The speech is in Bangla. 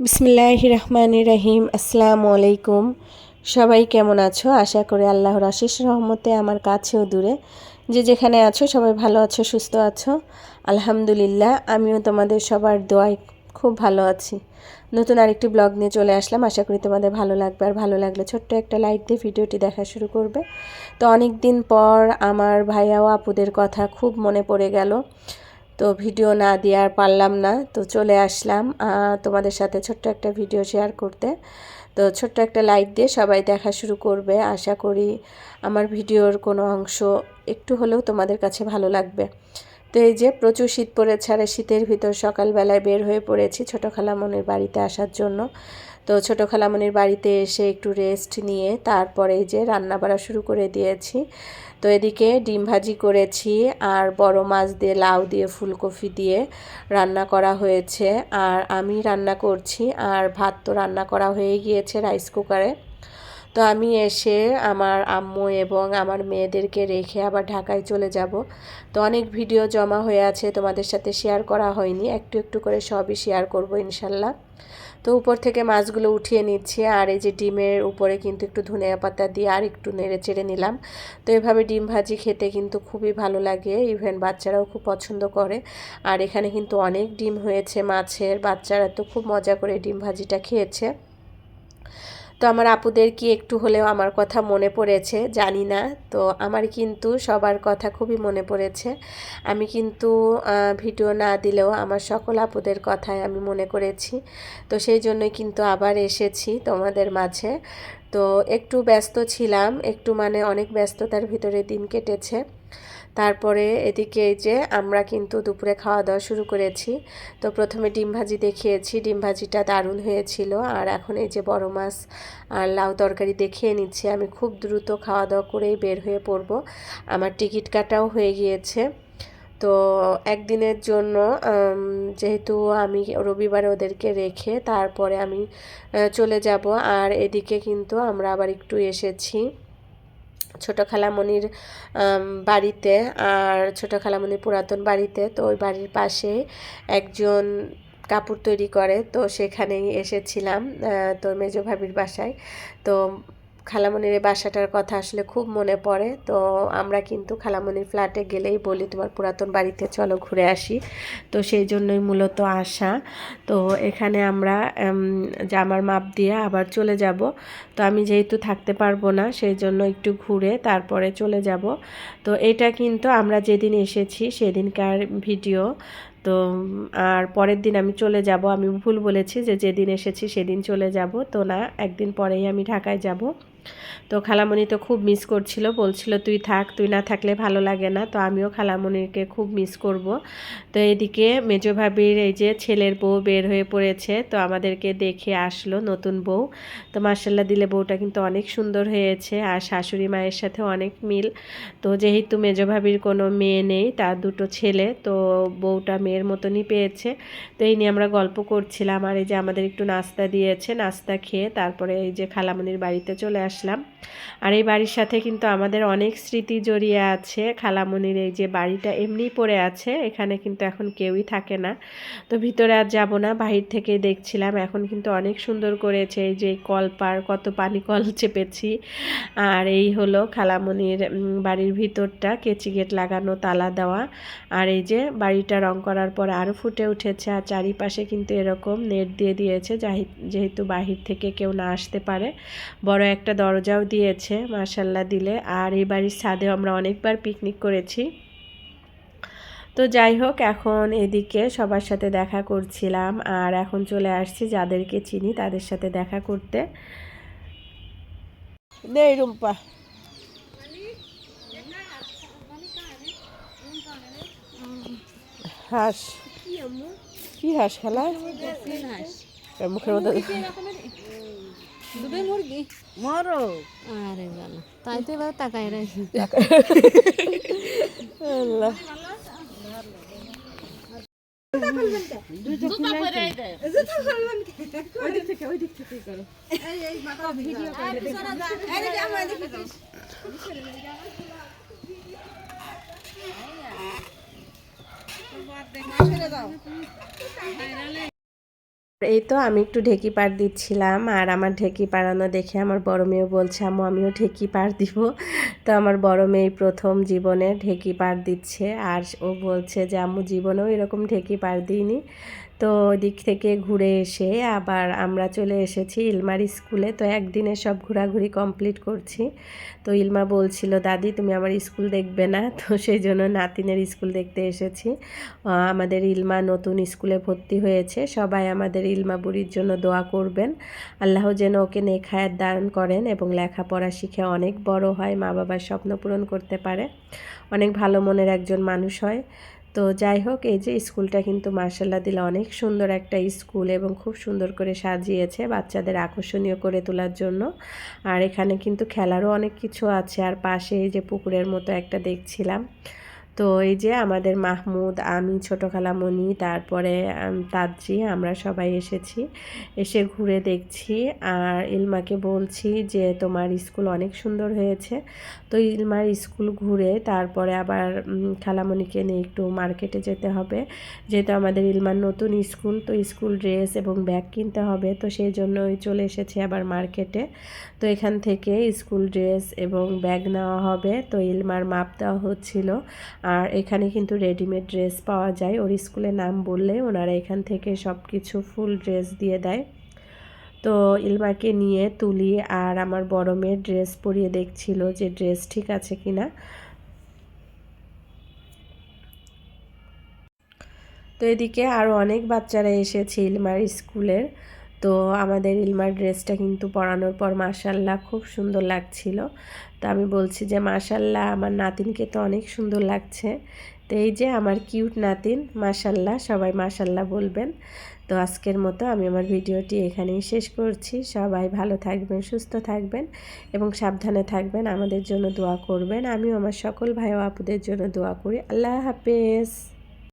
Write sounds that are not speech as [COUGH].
বিসমিল্লাহ রহমান রহিম, আসসালামু আলাইকুম। সবাই কেমন আছো? আশা করি আল্লাহর আশিস রহমতে আমার কাছেও দূরে। যে যেখানে আছো, সবাই ভালো আছো, সুস্থ আছো। আলহামদুলিল্লাহ, আমিও তোমাদের সবার দোয়ায় খুব ভালো আছি। নতুন আরেকটি ব্লগ নিয়ে চলে আসলাম। আশা করি তোমাদের ভালো লাগবে। আর ভালো লাগলে ছোট্ট একটা লাইক দিয়ে ভিডিওটি দেখা শুরু করবে। তো অনেক দিন পর আমার ভাইয়া ও আপুদের কথা খুব মনে পড়ে গেল। তো ভিডিও না দিয়ে আর পারলাম না। তো চলে আসলাম তোমাদের সাথে ছোট্ট একটা ভিডিও শেয়ার করতে। তো ছোট্ট একটা লাইক দিয়ে সবাই দেখা শুরু করবে। আশা করি আমার ভিডিওর কোনো অংশ একটু হলেও তোমাদের কাছে ভালো লাগবে। তো এই যে প্রচুর শীত পড়েছে, আর শীতের ভিতর সকালবেলায় বের হয়ে পড়েছি ছোটো খালামনির বাড়িতে আসার জন্য। তো ছোটো খালামনির বাড়িতে এসে একটু রেস্ট নিয়ে তারপরে যে রান্না বাড়া শুরু করে দিয়েছি। তো এদিকে ডিম ভাজি করেছি আর বড় মাছ দিয়ে লাউ দিয়ে ফুলকপি দিয়ে রান্না করা হয়েছে। আর আমি রান্না করছি আর ভাত তো রান্না করা হয়ে গিয়েছে রাইস কুকারে তো আমি এসে আমার আম্মু এবং আমার মেয়েদেরকে রেখে আবার ঢাকায় চলে যাব। তো অনেক ভিডিও জমা হয়ে আছে, তোমাদের সাথে শেয়ার করা হয়নি। একটু একটু করে সবই শেয়ার করব ইনশাল্লাহ। তো উপর থেকে মাছগুলো উঠিয়ে নিচ্ছি আর এই যে ডিমের উপরে কিন্তু একটু ধনিয়া পাতা দিয়ে আর একটু নেড়ে চেড়ে নিলাম। তো এভাবে ডিম ভাজি খেতে কিন্তু খুবই ভালো লাগে ইভেন বাচ্চারাও খুব পছন্দ করে। আর এখানে কিন্তু অনেক ডিম হয়েছে মাছের, বাচ্চারা তো খুব মজা করে ডিম ভাজিটা খেয়েছে। তো আমার আপুদের কি একটু হলেও আমার কথা মনে পড়েছে, জানি না। তো আমার কিন্তু সবার কথা খুবই মনে পড়েছে। আমি কিন্তু ভিডিও না দিলেও আমার সকল আপুদের কথাই আমি মনে করেছি। তো সেই জন্যই কিন্তু আবার এসেছি তোমাদের মাঝে। তো একটু ব্যস্ত ছিলাম, একটু মানে অনেক ব্যস্ততার ভিতরে দিন কেটেছে। তারপরে এদিকে এই যে আমরা কিন্তু দুপুরে খাওয়া দাওয়া শুরু করেছি। তো প্রথমে ডিম ভাজি দেখিয়েছি। ডিম ভাজিটা দারুণ হয়েছিল। আর এখন এই যে বড় মাছ আর লাউ তরকারি দেখিয়ে নিচ্ছি। আমি খুব দ্রুত খাওয়া দাওয়া করেই বের হয়ে পড়ব। আমার টিকিট কাটাও হয়ে গিয়েছে। তো একদিনের জন্য যেহেতু আমি রবিবারে ওদেরকে রেখে তারপরে আমি চলে যাব। আর এদিকে কিন্তু আমরা আবার একটু এসেছি। ছোটো খালামণির বাড়িতে আর ছোটো খালামণির পুরাতন বাড়িতে। তো ওই বাড়ির পাশে একজন কাপড় তৈরি করে। তো সেখানেই এসেছিলাম তো মেজো ভাবির বাসায়। তো খালামণির এই বাসাটার কথা আসলে খুব মনে পড়ে। তো আমরা কিন্তু খালামণির ফ্ল্যাটে গেলেই বলি, তোমার পুরাতন বাড়িতে চলো ঘুরে আসি। তো সেই জন্যই মূলত আসা। তো এখানে আমরা জামার মাপ দিয়ে আবার চলে যাব। তো আমি যেহেতু থাকতে পারব না, সেই জন্য একটু ঘুরে তারপরে চলে যাব। তো এটা কিন্তু আমরা যেদিন এসেছি সেদিনকার ভিডিও। তো, আর পরের দিন আমি চলে যাব। আমি ভুল বলেছি যে যেদিন এসেছি সেদিন চলে যাব। তো না, একদিন পরেই আমি ঢাকায় যাব। তো খালামণি তো খুব মিস করছিল, বলছিল, তুই থাক, তুই না থাকলে ভালো লাগে না। তো আমিও খালামণিকে খুব মিস করব। তো এদিকে মেজো ভাবির এই যে ছেলের বউ বের হয়ে পড়েছে, তো আমাদেরকে দেখে আসলো নতুন বউ। তো মার্শাল্লাহ দিলে বউটা কিন্তু অনেক সুন্দর হয়েছে আর শাশুড়ি মায়ের সাথে অনেক মিল। তো যেহেতু মেজো ভাবির কোনো মেয়ে নেই, তার দুটো ছেলে, তো বউটা মেয়ের মতনই পেয়েছে। তো এই নিয়ে আমরা গল্প করছিলাম আর এই যে আমাদের একটু নাস্তা দিয়েছে, নাস্তা খেয়ে তারপরে এই যে খালামণির বাড়িতে চলে আস আসলাম আর এই বাড়ির সাথে কিন্তু আমাদের অনেক স্মৃতি জড়িয়ে আছে। খালামনির এই যে বাড়িটা এমনি পড়ে আছে, এখানে কিন্তু এখন কেউই থাকে না। তো ভিতরে আর যাব না, বাহির থেকে দেখছিলাম। এখন কিন্তু অনেক সুন্দর করেছে এই যে কল পার, কত পানি কল [LAUGHS] চেপেছি। আর এই হলো খালামনির বাড়ির ভিতরটা, কেচি গেট লাগানো, তালা দেওয়া। আর এই যে বাড়িটা রং করার পর আরও ফুটে উঠেছে। আর চারিপাশে কিন্তু এরকম নেট দিয়ে দিয়েছে যেহেতু বাহির থেকে কেউ না আসতে পারে। বড় একটা দরজাও দিয়েছে মার্শাল্লাহ দিলে। আর এই বাড়ির ছাদেও আমরা অনেকবার পিকনিক করেছি। তো যাই হোক এখন এদিকে সবার সাথে দেখা করছিলাম। আর এখন চলে আসছি যাদেরকে চিনি তাদের সাথে দেখা করতে। নেই রুম্পা। হাঁস। কি হাঁস খেলা? মুখের মধ্যে দুটোই মুরগি? মরো আরে জানো তাই তো এবার তাকাই রাখি। আল্লাহ। দাও এই তো আমি একটু ঢেকি পাড় দিচ্ছিলাম আর আমার ঢেকি পাড়ানো দেখে আমার বড় মেয়েও বলছে, আম্মু, আমিও ঢেকি পাড় দিব। তো আমার বড় মেয়ে প্রথম জীবনে ঢেকি পাড় দিচ্ছে আর ও বলছে যে, আম্মু, জীবনেও এরকম ঢেকি পাড় দিইনি। তো ওদিক থেকে ঘুরে এসে আবার আমরা চলে এসেছি ইলমার স্কুলে। তো একদিনে সব ঘোরাঘুরি কমপ্লিট করছি। তো ইলমা বলছিল, দাদি, তুমি আমার স্কুল দেখবে না। তো সেই জন্য নাতিনের স্কুল দেখতে এসেছি। আমাদের ইলমা নতুন স্কুলে ভর্তি হয়েছে। সবাই আমাদের ইলমা বুড়ির জন্য দোয়া করবেন। আল্লাহ যেন ওকে নেখায়াত দান করেন এবং লেখাপড়া শিখে অনেক বড় হয় মা বাবার স্বপ্ন পূরণ করতে পারে। অনেক ভালো মনের একজন মানুষ হয়। তো যাই হোক, এই যে স্কুলটা কিন্তু মার্শাল্লা দিলে অনেক সুন্দর একটা স্কুল এবং খুব সুন্দর করে সাজিয়েছে বাচ্চাদের আকর্ষণীয় করে তোলার জন্য। আর এখানে কিন্তু খেলারও অনেক কিছু আছে। আর পাশে এই যে পুকুরের মতো একটা দেখছিলাম। তো এই যে আমাদের মাহমুদ, আমি, ছোটো খালামণি, তারপরে তাজ্জি, আমরা সবাই এসেছি। এসে ঘুরে দেখছি আর ইলমাকে বলছি যে, তোমার স্কুল অনেক সুন্দর হয়েছে। তো ইলমার স্কুল ঘুরে তারপরে আবার খালামণিকে নিয়ে একটু মার্কেটে যেতে হবে। যেহেতু আমাদের ইলমার নতুন স্কুল, তো স্কুল ড্রেস এবং ব্যাগ কিনতে হবে, তো সেই জন্যই চলে এসেছি আবার মার্কেটে তো এখান থেকে স্কুল ড্রেস এবং ব্যাগ নেওয়া হবে। তো ইলমার মাপ দেওয়া হচ্ছিল। আর এখানে কিন্তু রেডিমেড ড্রেস পাওয়া যায়। ওর স্কুলের নাম বললে ওনারা এখান থেকে সব কিছু ফুল ড্রেস দিয়ে দেয়। তো ইলমাকে নিয়ে তুলি আর আমার বড় মেয়ের ড্রেস পরিয়ে দেখছিল যে ড্রেস ঠিক আছে কি না তো এদিকে আরও অনেক বাচ্চারা এসেছে ইলমার স্কুলের। তো আমাদের ইলমার ড্রেসটা কিন্তু পরানোর পর মাশাল্লাহ খুব সুন্দর লাগছিল। তো আমি বলছি যে মাশাল্লাহ আমার নাতিনকে তো অনেক সুন্দর লাগছে। তো এই যে আমার কিউট নাতিন, মাশাল্লাহ সবাই মাশাল্লাহ বলবেন। তো আজকের মতো আমি আমার ভিডিওটি এখানেই শেষ করছি। সবাই ভালো থাকবেন, সুস্থ থাকবেন এবং সাবধানে থাকবেন। আমাদের জন্য দোয়া করবেন। আমিও আমার সকল ভাই আপুদের জন্য দোয়া করি। আল্লাহ হাফেজ।